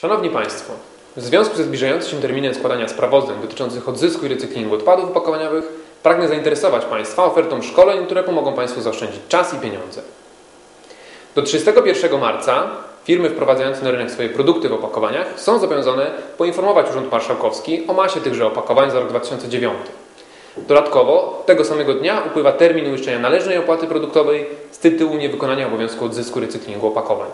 Szanowni Państwo, w związku ze zbliżającym się terminem składania sprawozdań dotyczących odzysku i recyklingu odpadów opakowaniowych pragnę zainteresować Państwa ofertą szkoleń, które pomogą Państwu zaoszczędzić czas i pieniądze. Do 31 marca firmy wprowadzające na rynek swoje produkty w opakowaniach są zobowiązane poinformować Urząd Marszałkowski o masie tychże opakowań za rok 2009. Dodatkowo tego samego dnia upływa termin uiszczenia należnej opłaty produktowej z tytułu niewykonania obowiązku odzysku recyklingu opakowań.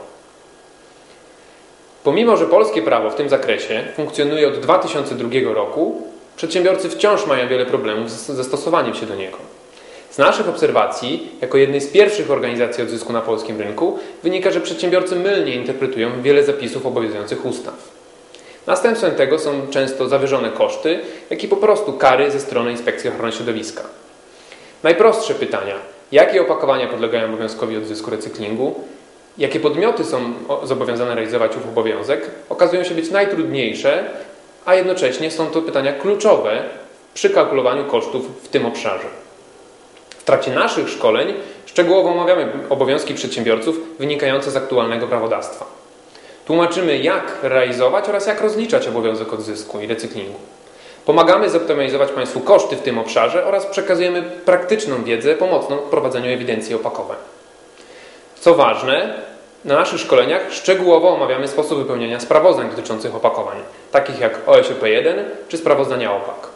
Pomimo, że polskie prawo w tym zakresie funkcjonuje od 2002 roku, przedsiębiorcy wciąż mają wiele problemów ze stosowaniem się do niego. Z naszych obserwacji, jako jednej z pierwszich organizacji odzysku na polskim rynku, wynika, że przedsiębiorcy mylnie interpretują wiele zapisów obowiązujących ustaw. Następstwem tego są często zawyżone koszty, jak i po prostu kary ze strony Inspekcji Ochrony Środowiska. Najprostsze pytania. Jakie opakowania podlegają obowiązkowi odzysku recyklingu? Jakie podmioty są zobowiązane realizować ów obowiązek? Okazują się być najtrudniejsze, a jednocześnie są to pytania kluczowe przy kalkulowaniu kosztów w tym obszarze. W trakcie naszych szkoleń szczegółowo omawiamy obowiązki przedsiębiorców wynikające z aktualnego prawodawstwa. Tłumaczymy, jak realizować oraz jak rozliczać obowiązek odzysku i recyklingu. Pomagamy zoptymalizować Państwu koszty w tym obszarze oraz przekazujemy praktyczną wiedzę pomocną w prowadzeniu ewidencji opakowań. Co ważne, na naszych szkoleniach szczegółowo omawiamy sposób wypełniania sprawozdań dotyczących opakowań, takich jak OSP1 czy sprawozdania OPAK.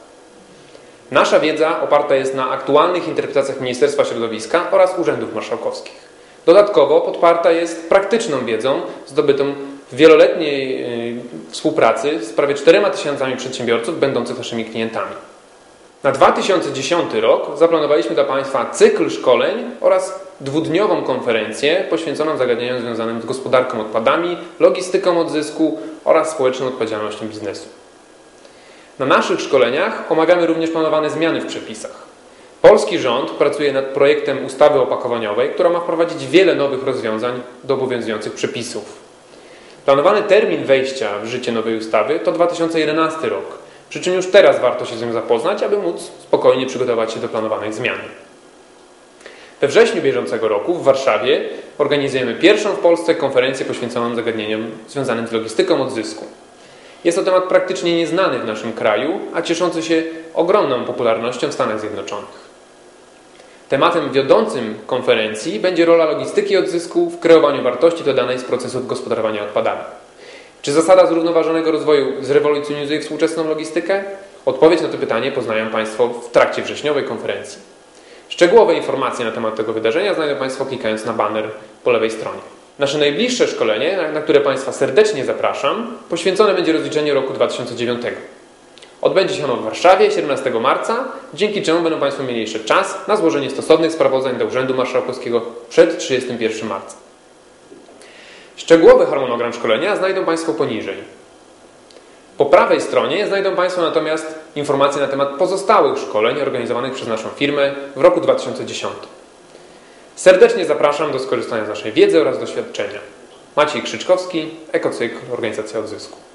Nasza wiedza oparta jest na aktualnych interpretacjach Ministerstwa Środowiska oraz urzędów marszałkowskich. Dodatkowo podparta jest praktyczną wiedzą zdobytą w wieloletniej y, współpracy z prawie 4 tysiącami przedsiębiorców będących naszymi klientami. Na 2010 rok zaplanowaliśmy dla Państwa cykl szkoleń oraz dwudniową konferencję poświęconą zagadnieniom związanym z gospodarką odpadami, logistyką odzysku oraz społeczną odpowiedzialnością biznesu. Na naszych szkoleniach omawiamy również planowane zmiany w przepisach. Polski rząd pracuje nad projektem ustawy opakowaniowej, która ma wprowadzić wiele nowych rozwiązań do obowiązujących przepisów. Planowany termin wejścia w życie nowej ustawy to 2011 rok, przy czym już teraz warto się z nią zapoznać, aby móc spokojnie przygotować się do planowanych zmian. We wrześniu bieżącego roku w Warszawie organizujemy pierwszą w Polsce konferencję poświęconą zagadnieniom związanym z logistyką odzysku. Jest to temat praktycznie nieznany w naszym kraju, a cieszący się ogromną popularnością w Stanach Zjednoczonych. Tematem wiodącym konferencji będzie rola logistyki odzysku w kreowaniu wartości dodanej z procesów gospodarowania odpadami. Czy zasada zrównoważonego rozwoju zrewolucjonizuje współczesną logistykę? Odpowiedź na to pytanie poznają Państwo w trakcie wrześniowej konferencji. Szczegółowe informacje na temat tego wydarzenia znajdą Państwo klikając na banner po lewej stronie. Nasze najbliższe szkolenie, na które Państwa serdecznie zapraszam, poświęcone będzie rozliczeniu roku 2009. Odbędzie się ono w Warszawie 17 marca, dzięki czemu będą Państwo mieli jeszcze czas na złożenie stosownych sprawozdań do Urzędu Marszałkowskiego przed 31 marca. Szczegółowy harmonogram szkolenia znajdą Państwo poniżej. Po prawej stronie znajdą Państwo natomiast informacje na temat pozostałych szkoleń organizowanych przez naszą firmę w roku 2010. Serdecznie zapraszam do skorzystania z naszej wiedzy oraz doświadczenia. Maciej Krzyczkowski, Ekocykl, Organizacja Odzysku.